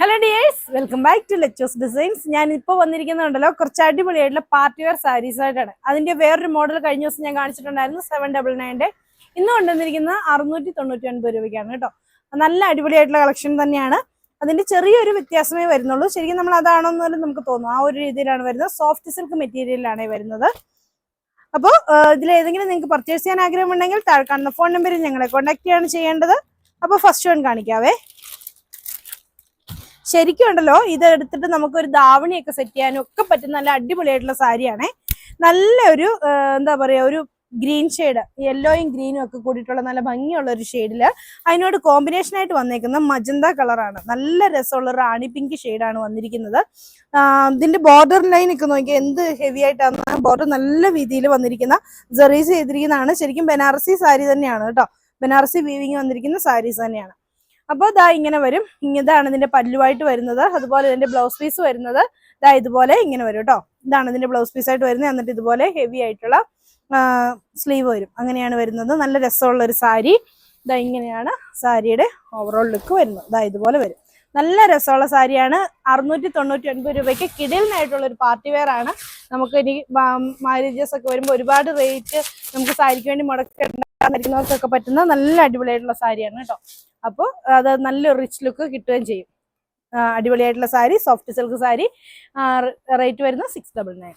Hello dears welcome back to ലെച്ചോസ് designs ഞാൻ ഇപ്പോൾ വന്നിരിക്കുന്നുണ്ടല്ലോ കുറച്ച് അടിപൊളിയായിട്ടുള്ള പാർട്ടി വെയർ സാരീസ് ആയിട്ടാണ്. അതിന്റെ വേറൊരു മോഡൽ കഴിഞ്ഞ ദിവസം ഞാൻ കാണിച്ചിട്ടുണ്ടായിരുന്നു സെവൻ ഡബിൾ നയന്റെ ഇന്ന് കൊണ്ടുവന്നിരിക്കുന്നത് അറുന്നൂറ്റി തൊണ്ണൂറ്റി ഒൻപത് രൂപയ്ക്കാണ് കേട്ടോ. നല്ല അടിപൊളിയായിട്ടുള്ള കളക്ഷൻ തന്നെയാണ്. അതിന്റെ ചെറിയൊരു വ്യത്യാസമേ വരുന്നുള്ളൂ. ശരിക്കും നമ്മൾ അതാണോന്നൊരു നമുക്ക് തോന്നും. ആ ഒരു രീതിയിലാണ് വരുന്നത്. സോഫ്റ്റ് സിൽക്ക് മെറ്റീരിയലാണ് വരുന്നത്. അപ്പോൾ ഇതിലേതെങ്കിലും നിങ്ങൾക്ക് പർച്ചേസ് ചെയ്യാൻ ആഗ്രഹമുണ്ടെങ്കിൽ താഴെ കാണുന്ന ഫോൺ നമ്പറിൽ ഞങ്ങളെ കോൺടാക്ട് ചെയ്യാണ് ചെയ്യേണ്ടത്. അപ്പോൾ ഫസ്റ്റ് വൺ കാണിക്കാവേ. ശരിക്കും ഉണ്ടല്ലോ ഇത് എടുത്തിട്ട് നമുക്ക് ഒരു ദാവണിയൊക്കെ സെറ്റ് ചെയ്യാനും ഒക്കെ പറ്റുന്ന നല്ല അടിപൊളിയായിട്ടുള്ള സാരിയാണേ. നല്ലൊരു എന്താ പറയാ ഒരു ഗ്രീൻ ഷെയ്ഡ് യെല്ലോയും ഗ്രീനും ഒക്കെ കൂടിയിട്ടുള്ള നല്ല ഭംഗിയുള്ള ഒരു ഷെയ്ഡിൽ അതിനോട് കോമ്പിനേഷൻ ആയിട്ട് വന്നേക്കുന്ന മജന്ത കളറാണ് നല്ല രസമുള്ള റാണി പിങ്ക് ഷെയ്ഡാണ് വന്നിരിക്കുന്നത്. ഇതിന്റെ ബോർഡർ ലൈൻ ഒക്കെ നോക്കിയാൽ എന്ത് ഹെവി ആയിട്ടാണ് ബോർഡർ നല്ല രീതിയിൽ വന്നിരിക്കുന്ന ജെറീസ് ചെയ്തിരിക്കുന്നതാണ്. ശരിക്കും ബനാറസി സാരി തന്നെയാണ് കേട്ടോ. ബനാറസി വീവിങ് വന്നിരിക്കുന്ന സാരീസ് തന്നെയാണ്. അപ്പോൾ ഇതാ ഇങ്ങനെ വരും. ഇതാണ് ഇതിന്റെ പല്ലുവായിട്ട് വരുന്നത്. അതുപോലെ ഇതിന്റെ ബ്ലൗസ് പീസ് വരുന്നത്. ഇതാ ഇതുപോലെ ഇങ്ങനെ വരും കേട്ടോ ഇതാണ് ഇതിന്റെ ബ്ലൗസ് പീസ് ആയിട്ട് വരുന്നത്. എന്നിട്ട് ഇതുപോലെ ഹെവി ആയിട്ടുള്ള സ്ലീവ് വരും. അങ്ങനെയാണ് വരുന്നത്. നല്ല രസമുള്ള ഒരു സാരി. ഇതാ ഇങ്ങനെയാണ് സാരിയുടെ ഓവറോൾ ലുക്ക് വരുന്നത്. ഇതാ ഇതുപോലെ വരും. നല്ല രസമുള്ള സാരിയാണ്. അറുന്നൂറ്റി തൊണ്ണൂറ്റി ഒൻപത് രൂപയ്ക്ക് കിടിലിനായിട്ടുള്ള ഒരു പാർട്ടി വെയർ ആണ്. നമുക്ക് ഇനി മാരേജസ് ഒക്കെ വരുമ്പോൾ ഒരുപാട് റേറ്റ് നമുക്ക് സാരിക്ക് വേണ്ടി മുടക്കുന്നവർക്കൊക്കെ പറ്റുന്ന നല്ല അടിപൊളിയായിട്ടുള്ള സാരിയാണ് കേട്ടോ അപ്പോൾ അത് നല്ലൊരു റിച്ച് ലുക്ക് കിട്ടുകയും ചെയ്യും. അടിപൊളിയായിട്ടുള്ള sari soft silk sari. Rate വരുന്നത് സിക്സ് ഡബിൾ നയൻ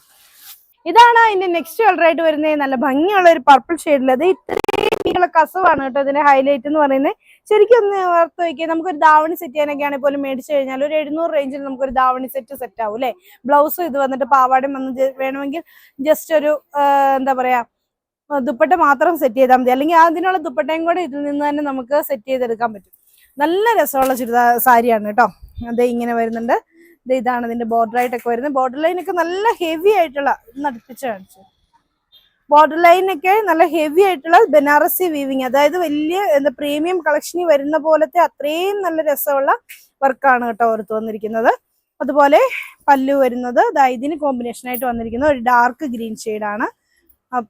ഇതാണ് അതിന്റെ നെക്സ്റ്റ് കളർ ആയിട്ട് വരുന്നത്. നല്ല ഭംഗിയുള്ള ഒരു പർപ്പിൾ ഷെയ്ഡിൽ അത് ഇത്രയും കസവാണ് കേട്ടോ ഇതിന്റെ ഹൈലൈറ്റ് എന്ന് പറയുന്നത്. ശരിക്കും ഒന്ന് ഓർത്ത് വയ്ക്കുക നമുക്കൊരു ദാവണി സെറ്റ് ചെയ്യാനൊക്കെ ആണെങ്കിൽ പോലും മേടിച്ചു കഴിഞ്ഞാൽ ഒരു എഴുന്നൂറ് റേഞ്ചിൽ നമുക്കൊരു ദാവണി സെറ്റ് സെറ്റ് ആവും അല്ലേ? ബ്ലൗസ് ഇത് വന്നിട്ട് പാവാടയും വന്ന് വേണമെങ്കിൽ ജസ്റ്റ് ഒരു എന്താ പറയാ ദുപ്പട്ട മാത്രം സെറ്റ് ചെയ്താൽ മതി. അല്ലെങ്കിൽ അതിനുള്ള ദുപ്പട്ടയും കൂടെ ഇതിൽ നിന്ന് തന്നെ നമുക്ക് സെറ്റ് ചെയ്തെടുക്കാൻ പറ്റും. നല്ല രസമുള്ള ചുരിദാർ സാരിയാണ് കേട്ടോ. അത് ഇങ്ങനെ വരുന്നുണ്ട്. ഇത് ഇതാണ് ഇതിന്റെ ബോർഡർ ആയിട്ടൊക്കെ വരുന്നത്. ബോർഡർ ലൈനൊക്കെ നല്ല ഹെവി ആയിട്ടുള്ള ഒന്ന് അടുപ്പിച്ച് കാണിച്ചു. ബോർഡർ ലൈനൊക്കെ നല്ല ഹെവി ആയിട്ടുള്ള ബനാറസി വീവിങ് അതായത് വലിയ എന്താ പ്രീമിയം കളക്ഷനിൽ വരുന്ന പോലത്തെ അത്രയും നല്ല രസമുള്ള വർക്കാണ് കേട്ടോ ഓർത്ത് വന്നിരിക്കുന്നത്. അതുപോലെ പല്ലു വരുന്നത്. ഇതിന് കോമ്പിനേഷൻ ആയിട്ട് വന്നിരിക്കുന്നത്. ഒരു ഡാർക്ക് ഗ്രീൻ ആണ്.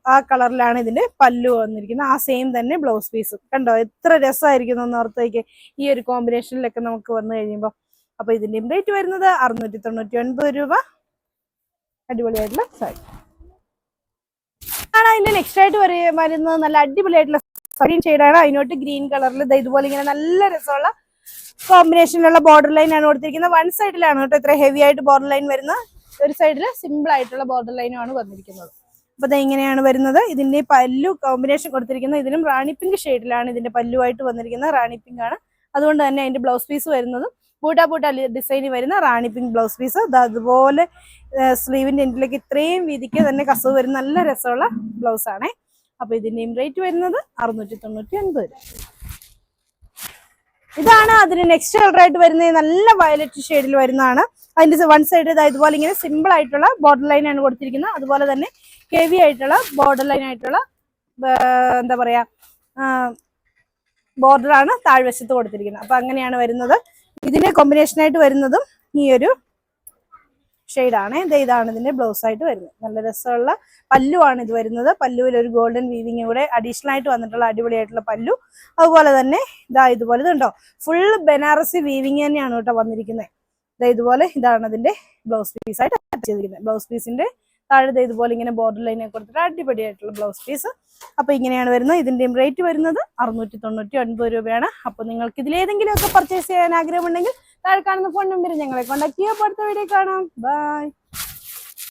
ആ കളറിലാണ് ഇതിന്റെ പല്ലു വന്നിരിക്കുന്നത്. ആ സെയിം തന്നെ ബ്ലൗസ് പീസ് കണ്ടോ? എത്ര രസമായിരിക്കുന്നു ഓർത്തേക്ക് ഈ ഒരു കോമ്പിനേഷനിലൊക്കെ നമുക്ക് വന്നു കഴിയുമ്പോൾ അപ്പൊ ഇതിന്റെയും റേറ്റ് വരുന്നത് അറുന്നൂറ്റി തൊണ്ണൂറ്റി ഒൻപത് രൂപ. അടിപൊളിയായിട്ടുള്ള സാരി. ആണ് അതിന്റെ നെക്സ്റ്റ് ആയിട്ട് വരു- വരുന്നത്. നല്ല അടിപൊളിയായിട്ടുള്ള ഗ്രീൻ ഷെയ്ഡാണ് അതിനോട്ട് ഗ്രീൻ കളറിൽ ഇതുപോലെ ഇങ്ങനെ നല്ല രസമുള്ള കോമ്പിനേഷനിലുള്ള ബോർഡർ ലൈൻ ആണ് കൊടുത്തിരിക്കുന്നത്. വൺ സൈഡിലാണ് കേട്ടോ ഇത്ര ഹെവി ആയിട്ട് ബോർഡർ ലൈൻ വരുന്ന ഒരു സൈഡിൽ സിമ്പിൾ ആയിട്ടുള്ള ബോർഡർ ലൈനും ആണ് വന്നിരിക്കുന്നത്. അപ്പൊ ദേ എങ്ങനെയാണ് വരുന്നത്. ഇതിന്റെ പല്ലു കോമ്പിനേഷൻ കൊടുത്തിരിക്കുന്നത്. ഇതിലും റാണി പിങ്ക് ഷെയ്ഡിലാണ് ഇതിന്റെ പല്ലുവായിട്ട് വന്നിരിക്കുന്നത്. റാണി പിങ്ക് ആണ്. അതുകൊണ്ട് തന്നെ അതിന്റെ ബ്ലൗസ് പീസ് വരുന്നതും ബൂട്ടാ ബൂട്ടാ ഡിസൈനിൽ വരുന്ന റാണി പിങ്ക് ബ്ലൗസ് പീസ് അതുപോലെ സ്ലീവിന്റെ എൻഡിലേക്ക് ഇത്രയും വീതിക്ക് തന്നെ കസവ് വരുന്ന നല്ല രസമുള്ള ബ്ലൗസ് ആണേ. അപ്പോൾ ഇതിന്റെയും റേറ്റ് വരുന്നത് അറുന്നൂറ്റി തൊണ്ണൂറ്റി ഒൻപത് രൂപ. ഇതാണ് അതിന് നെക്സ്റ്റ് കളറായിട്ട് വരുന്നത്. നല്ല വയലറ്റ് ഷെയ്ഡിൽ വരുന്നതാണ്. അതിന്റെ വൺ സൈഡ് ഇതുപോലെ ഇങ്ങനെ സിമ്പിൾ ആയിട്ടുള്ള ബോർഡർ ലൈൻ ആണ് കൊടുത്തിരിക്കുന്നത്. അതുപോലെ തന്നെ ഹെവി ആയിട്ടുള്ള ബോർഡർ ലൈൻ ആയിട്ടുള്ള എന്താ പറയാ ബോർഡർ ആണ് താഴ്വശത്ത് കൊടുത്തിരിക്കുന്നത്. അപ്പൊ അങ്ങനെയാണ് വരുന്നത്. ഇതിന്റെ കോമ്പിനേഷൻ ആയിട്ട് വരുന്നതും ഈ ഒരു ഷെയ്ഡാണ് ഇത് ഇതാണ് ഇതിന്റെ ബ്ലൗസ് ആയിട്ട് വരുന്നത്. നല്ല രസമുള്ള പല്ലുവാണ് ഇത് വരുന്നത്. പല്ലുവിൽ ഒരു ഗോൾഡൻ വീവിങ് കൂടെ അഡീഷണൽ ആയിട്ട് വന്നിട്ടുള്ള അടിപൊളിയായിട്ടുള്ള പല്ലു. അതുപോലെ തന്നെ ഇതാ ഇതുപോലെ ഇതുണ്ടോ? ഫുൾ ബനാറസി വീവിങ് തന്നെയാണ് കേട്ടോ വന്നിരിക്കുന്നത്. ഇതുപോലെ ഇതാണ് അതിന്റെ ബ്ലൗസ് പീസ് ആയിട്ട് അറ്റാച്ച് ചെയ്തിരിക്കുന്നത്. ബ്ലൗസ് പീസിന്റെ താഴെ ഇതുപോലെ ഇങ്ങനെ ബോർഡർ ലൈനെ കൊടുത്തിട്ട് അടിപൊളിയായിട്ടുള്ള ബ്ലൗസ് പീസ് അപ്പൊ ഇങ്ങനെയാണ് വരുന്നത്. ഇതിന്റെയും റേറ്റ് വരുന്നത് അറുന്നൂറ്റി തൊണ്ണൂറ്റി ഒൻപത് രൂപയാണ്. അപ്പൊ നിങ്ങൾക്ക് ഇതിലേതെങ്കിലും ഒക്കെ പർച്ചേസ് ചെയ്യാൻ ആഗ്രഹമുണ്ടെങ്കിൽ താഴെ കാണുന്ന ഫോൺ നമ്പർ ഞങ്ങളെ കോൺടാക്ട് ചെയ്യുക അടുത്ത വീഡിയോ കാണാം. ബൈ